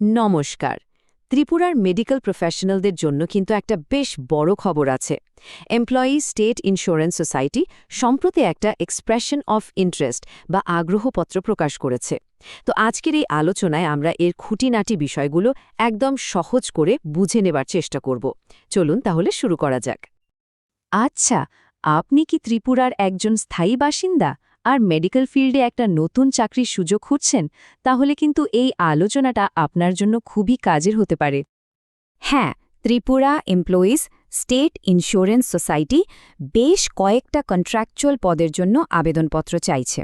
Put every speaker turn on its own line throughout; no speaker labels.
নমস্কার। ত্রিপুরার মেডিকেল প্রফেশনালদের জন্য কিন্তু একটা বেশ বড় খবর আছে। এমপ্লয়ি স্টেট ইন্স্যুরেন্স সোসাইটি সম্প্রতি একটা এক্সপ্রেশন অফ ইন্টারেস্ট বা আগ্রহপত্র প্রকাশ করেছে। তো আজকের এই আলোচনায় আমরা এর খুঁটিনাটি বিষয়গুলো একদম সহজ করে বুঝে নেবার চেষ্টা করব। চলুন তাহলে শুরু করা যাক। আচ্ছা আপনি কি ত্রিপুরার একজন স্থায়ী বাসিন্দা? আর মেডিকেল ফিল্ডে একটা নতুন চাকরির সুযোগ খুঁজছেন, তাহলে কিন্তু এই আলোচনাটা আপনার জন্য খুবই কাজের হতে পারে। হ্যাঁ Tripura employees state insurance society বেশ কয়েকটা কন্ট্রাকচুয়াল পদের জন্য আবেদনপত্র চাইছে।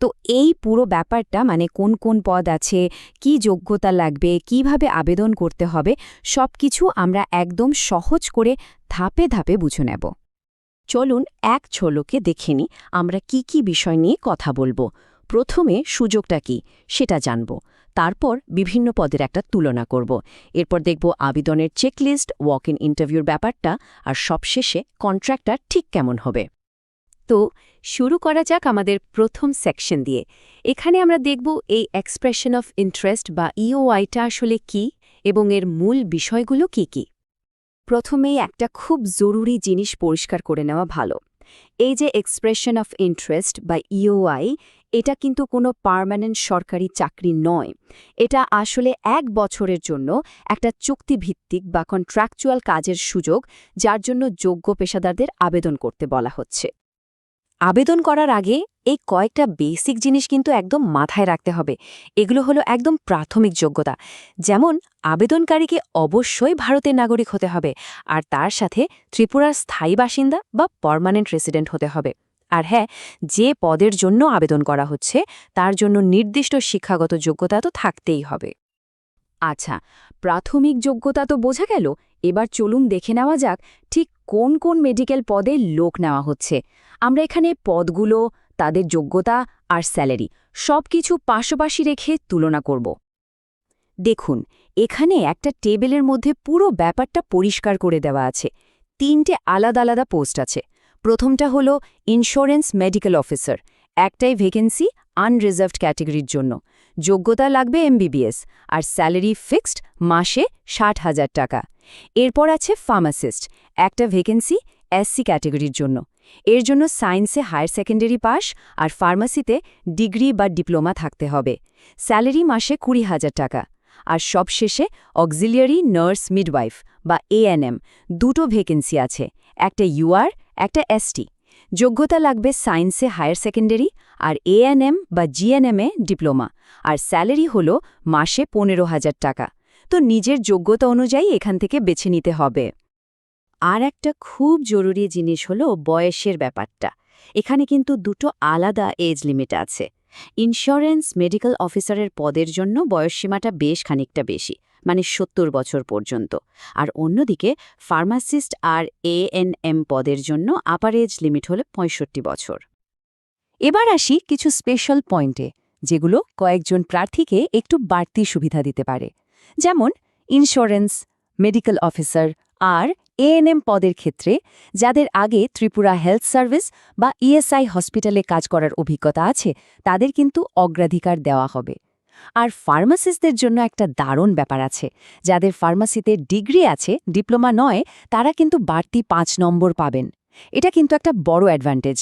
তো এই পুরো ব্যাপারটা মানে কোন কোন পদ আছে, কি যোগ্যতা লাগবে, কীভাবে আবেদন করতে হবে, সবকিছু আমরা একদম সহজ করে ধাপে ধাপে বুঝে নেব। চলুন এক ঝলকে দেখে নি আমরা কি কি বিষয় নিয়ে কথা বলব। প্রথমে সুযোগটা কি, সেটা জানব। তারপর বিভিন্ন পদের একটা তুলনা করব। এরপর দেখব আবেদনের চেকলিস্ট ওয়াক ইন ইন্টারভিউর ব্যাপারটা, আর সবশেষে কন্ট্রাক্টটা ঠিক কেমন হবে। তো শুরু করা যাক আমাদের প্রথম সেকশন দিয়ে। এখানে আমরা দেখব এই এক্সপ্রেশন অফ ইন্টারেস্ট বা ইওআইটা আসলে কি এবং এর মূল বিষয়গুলো কি কি। প্রথমেই একটা খুব জরুরি জিনিস পরিষ্কার করে নেওয়া ভালো। এই যে এক্সপ্রেশন অফ ইন্টারেস্ট বা ইওআই এটা কিন্তু কোনো পার্মানেন্ট সরকারি চাকরি নয়। এটা আসলে এক বছরের জন্য একটা চুক্তিভিত্তিক বা কন্ট্রাকচুয়াল কাজের সুযোগ, যার জন্য যোগ্য পেশাদারদের আবেদন করতে বলা হচ্ছে। আবেদন করার আগে এই কয়েকটা বেসিক জিনিস কিন্তু একদম মাথায় রাখতে হবে। এগুলো হলো একদম প্রাথমিক যোগ্যতা। যেমন, আবেদনকারীকে অবশ্যই ভারতের নাগরিক হতে হবে, আর তার সাথে ত্রিপুরার স্থায়ী বাসিন্দা বা পারমানেন্ট রেসিডেন্ট হতে হবে। আর হ্যাঁ যে পদের জন্য আবেদন করা হচ্ছে, তার জন্য নির্দিষ্ট শিক্ষাগত যোগ্যতা তো থাকতেই হবে। আচ্ছা প্রাথমিক যোগ্যতা তো বোঝা গেল, এবার চলুন দেখে নেওয়া যাক ঠিক কোন কোন মেডিকেল পদে লোক নেওয়া হচ্ছে। আমরা এখানে পদগুলো, তাদের যোগ্যতা আর স্যালারি সব কিছু পাশাপাশি রেখে তুলনা করব। দেখুন, এখানে একটা টেবিলের মধ্যে পুরো ব্যাপারটা পরিষ্কার করে দেওয়া আছে। তিনটে আলাদা আলাদা পোস্ট আছে। প্রথমটা হলো ইন্স্যুরেন্স মেডিকেল অফিসার একটাই ভ্যাকেন্সি আনরিজার্ভড ক্যাটেগরির জন্য। যোগ্যতা লাগবে এমবিবিএস আর স্যালারি ফিক্সড মাসে ষাট হাজার টাকা। এরপর আছে ফার্মাসিস্ট, একটা ভেকেন্সি এসসি ক্যাটেগরির জন্য। এর জন্য সায়েন্সে হায়ার সেকেন্ডারি পাস আর ফার্মাসিতে ডিগ্রি বা ডিপ্লোমা থাকতে হবে। স্যালারি মাসে কুড়ি হাজার টাকা। আর সবশেষে অক্সিলিয়ারি, নার্স, মিডওয়াইফ বা এএনএম দুটো ভেকেন্সি আছে, একটা ইউআর একটা এসটি যোগ্যতা লাগবে সায়েন্সে হায়ার সেকেন্ডারি আর এএনএম বা জিএনএমে ডিপ্লোমা। আর স্যালারি হল মাসে পনেরো হাজার টাকা। তো নিজের যোগ্যতা অনুযায়ী এখান থেকে বেছে নিতে হবে। আর একটা খুব জরুরি জিনিস হলো বয়সের ব্যাপারটা। এখানে কিন্তু দুটো আলাদা এজ লিমিট আছে। ইন্স্যুরেন্স মেডিকেল অফিসারের পদের জন্য বয়সসীমাটা বেশ খানিকটা বেশি মানে সত্তর বছর পর্যন্ত। আর অন্যদিকে ফার্মাসিস্ট আর এএনএম পদের জন্য আপার এজ লিমিট হল পঁয়ষট্টি বছর। এবার আসি কিছু স্পেশাল পয়েন্টে যেগুলো কয়েকজন প্রার্থীকে একটু বাড়তি সুবিধা দিতে পারে। যেমন ইন্স্যুরেন্স মেডিকেল অফিসার আর এএনএম পদের ক্ষেত্রে যাদের আগে ত্রিপুরা হেলথ সার্ভিস বা ইএসআই হসপিটালে কাজ করার অভিজ্ঞতা আছে, তাদের কিন্তু অগ্রাধিকার দেওয়া হবে। আর ফার্মাসিস্টদের জন্য একটা দারুণ ব্যাপার আছে, যাদের ফার্মাসিতে ডিগ্রি আছে ডিপ্লোমা নয়, তারা কিন্তু বাড়তি পাঁচ নম্বর পাবেন। এটা কিন্তু একটা বড় অ্যাডভান্টেজ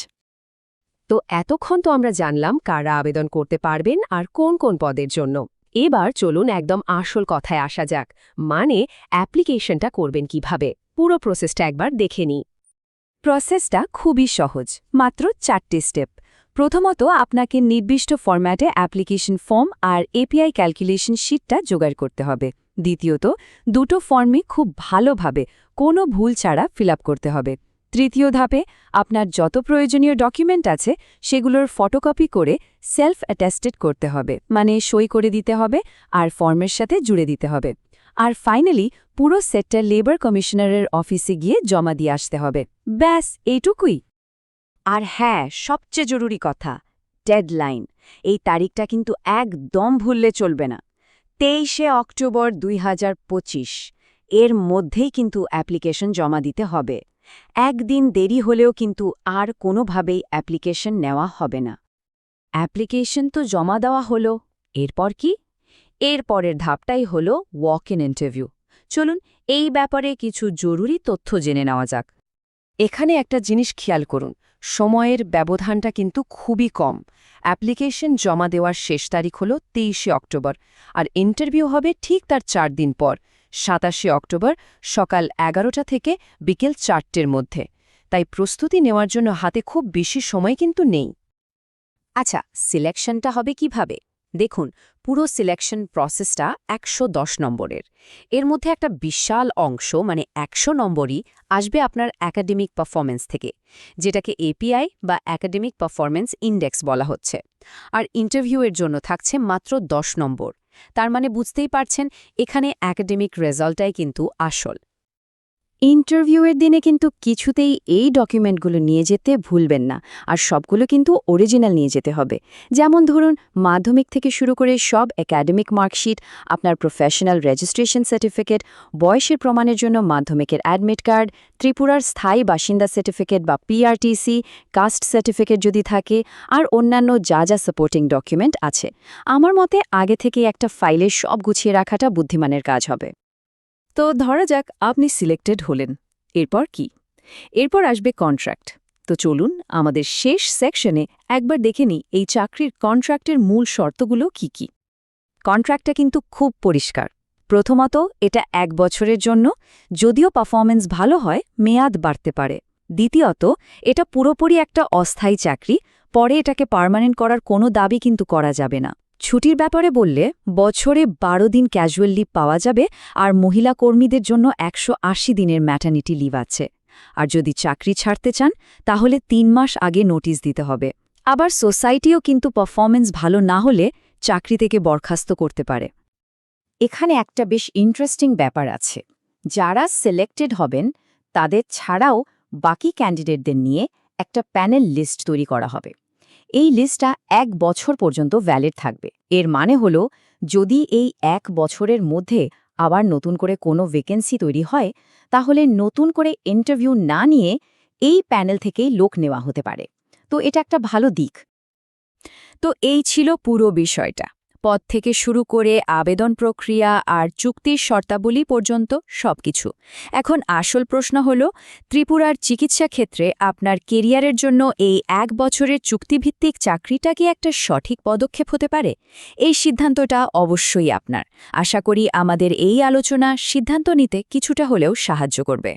তো এতক্ষণ তো আমরা জানলাম কারা আবেদন করতে পারবেন আর কোন কোন পদের জন্য। এবার চলুন একদম আসল কথায় আসা যাক। মানে অ্যাপ্লিকেশনটা করবেন কীভাবে? পুরো প্রসেসটা একবার দেখে নিই। প্রসেসটা খুবই সহজ, মাত্র চারটি স্টেপ। প্রথমত, আপনাকে নির্দিষ্ট ফরম্যাটে অ্যাপ্লিকেশন ফর্ম আর এপিআই ক্যালকুলেশন শিটটা জোগাড় করতে হবে। দ্বিতীয়ত, দুটো ফর্মই খুব ভালোভাবে, কোনো ভুল ছাড়া ফিল করতে হবে। তৃতীয় ধাপে আপনার যত প্রয়োজনীয় ডকুমেন্ট আছে, সেগুলোর ফটোকপি করে সেলফ অ্যাটেস্টেড করতে হবে। মানে সই করে দিতে হবে আর ফর্মের সাথে জুড়ে দিতে হবে। আর ফাইনালি পুরো সেটটা লেবার কমিশনারের অফিসে গিয়ে জমা দিয়ে আসতে হবে। ব্যাস, এইটুকুই। আর হ্যাঁ সবচেয়ে জরুরি কথা ডেডলাইন এই তারিখটা কিন্তু একদম ভুললে চলবে না। তেইশে অক্টোবর দুই হাজার পঁচিশ। এর মধ্যেই কিন্তু অ্যাপ্লিকেশন জমা দিতে হবে। একদিন দেরি হলেও কিন্তু আর কোনোভাবেই অ্যাপ্লিকেশন নেওয়া হবে না। অ্যাপ্লিকেশন তো জমা দেওয়া হলো, এরপর কি?
এর পরের ধাপটাই হলো ওয়াক ইন ইন্টারভিউ চলুন এই ব্যাপারে কিছু জরুরি তথ্য জেনে নেওয়া যাক।
এখানে একটা জিনিস খেয়াল করুন, সময়ের ব্যবধানটা কিন্তু খুবই কম। অ্যাপ্লিকেশন জমা দেওয়ার শেষ তারিখ হল তেইশে অক্টোবর, আর ইন্টারভিউ হবে ঠিক তার চার দিন পর। সাতাশে অক্টোবর সকাল এগারোটা থেকে বিকেল চারটের মধ্যে। তাই প্রস্তুতি নেওয়ার জন্য হাতে খুব বেশি সময় কিন্তু নেই।
আচ্ছা সিলেকশনটা হবে কীভাবে? দেখুন, পুরো সিলেকশন প্রসেসটা একশো দশ নম্বরের। এর মধ্যে একটা বিশাল অংশ মানে একশো নম্বরই, আসবে আপনার একাডেমিক পারফরমেন্স থেকে, যেটাকে এপিআই বা একাডেমিক পারফরমেন্স ইন্ডেক্স বলা হচ্ছে। আর ইন্টারভিউয়ের জন্য থাকছে মাত্র ১০ নম্বর। তার মানে বুঝতেই পারছেন এখানে অ্যাকাডেমিক রেজাল্টটাই কিন্তু আসল।
ইন্টারভিউয়ের দিনে কিন্তু কিছুতেই এই ডকুমেন্টগুলো নিয়ে যেতে ভুলবেন না, আর সবগুলো কিন্তু অরিজিনাল নিয়ে যেতে হবে। যেমন ধরুন, মাধ্যমিক থেকে শুরু করে সব একাডেমিক মার্কশিট, আপনার প্রফেশনাল রেজিস্ট্রেশন সার্টিফিকেট, বয়সের প্রমাণের জন্য মাধ্যমিকের অ্যাডমিট কার্ড, ত্রিপুরার স্থায়ী বাসিন্দা সার্টিফিকেট বা পিআরটিসি, কাস্ট সার্টিফিকেট যদি থাকে, আর অন্যান্য যা যা সাপোর্টিং ডকুমেন্ট আছে। আমার মতে, আগে থেকে একটা ফাইলে সব গুছিয়ে রাখাটা বুদ্ধিমানের কাজ হবে।
তো ধরা যাক আপনি সিলেক্টেড হলেন। এরপর কি? এরপর আসবে কন্ট্রাক্ট। তো চলুন আমাদের শেষ সেকশনে একবার দেখে নিই এই চাকরির কন্ট্রাক্টের মূল শর্তগুলো কি কি।
কন্ট্রাক্টটা কিন্তু খুব পরিষ্কার। প্রথমত, এটা এক বছরের জন্য, যদিও পারফরমেন্স ভালো হয়, মেয়াদ বাড়তে পারে। দ্বিতীয়ত, এটা পুরোপুরি একটা অস্থায়ী চাকরি, পরে এটাকে পার্মানেন্ট করার কোনো দাবি কিন্তু করা যাবে না। ছুটির ব্যাপারে বললে, বছরে বারো দিন ক্যাজুয়াল লিভ পাওয়া যাবে আর মহিলা কর্মীদের জন্য একশো আশি দিনের ম্যাটার্নিটি লিভ আছে। আর যদি চাকরি ছাড়তে চান, তাহলে তিন মাস আগে নোটিশ দিতে হবে। আবার সোসাইটিও কিন্তু পারফরমেন্স ভালো না হলে চাকরি থেকে বরখাস্ত করতে পারে। এখানে একটা বেশ ইন্টারেস্টিং ব্যাপার আছে। যারা সিলেক্টেড হবেন, তাদের ছাড়াও বাকি ক্যান্ডিডেটদের নিয়ে একটা প্যানেল লিস্ট তৈরি করা হবে। এই লিস্টটা এক বছর পর্যন্ত ভ্যালিড থাকবে। এর মানে হল, যদি এই এক বছরের মধ্যে আবার নতুন করে কোনো ভেকেন্সি তৈরি হয়, তাহলে নতুন করে ইন্টারভিউ না নিয়ে এই প্যানেল থেকেই লোক নেওয়া হতে পারে। তো এটা একটা ভালো দিক।
তো এই ছিল পুরো বিষয়টা। পদ থেকে শুরু করে আবেদন প্রক্রিয়া আর চুক্তির শর্তাবলী পর্যন্ত সবকিছু। এখন আসল প্রশ্ন হল, ত্রিপুরার চিকিৎসা ক্ষেত্রে আপনার কেরিয়ারের জন্য এই এক বছরের চুক্তিভিত্তিক চাকরিটা কি একটা সঠিক পদক্ষেপ হতে পারে? এই সিদ্ধান্তটা অবশ্যই আপনার। আশা করি আমাদের এই আলোচনা সিদ্ধান্ত নিতে কিছুটা হলেও সাহায্য করবে।